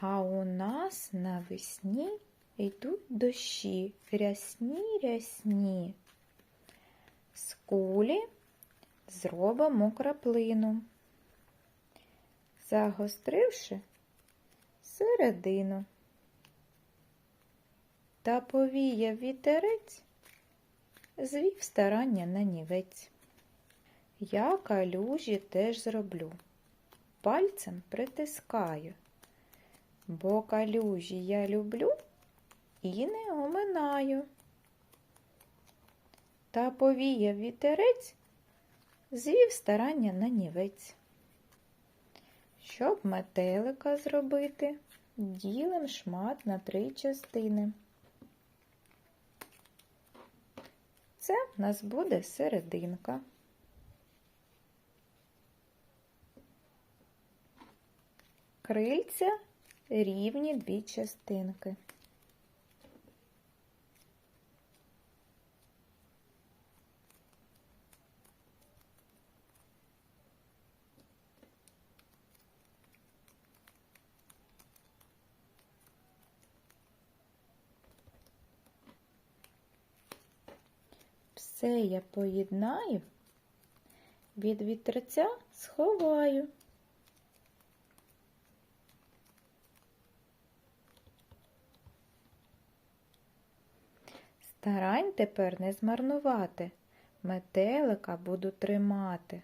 А у нас навесні йдуть дощі рясні, рясні. З кулі зробимо краплину, загостривши середину. Та повіяв вітерець, звів старання на нівець. Я калюжі теж зроблю, пальцем притискаю, бо калюжі я люблю і не оминаю. Та повіяв вітерець, звів старання на нівець. Щоб метелика зробити, ділим шмат на три частини. Це в нас буде серединка. Крильця рівні дві частинки. Все я поєднаю, від вітерця сховаю. Старань тепер не змарнувати, метелика буду тримати.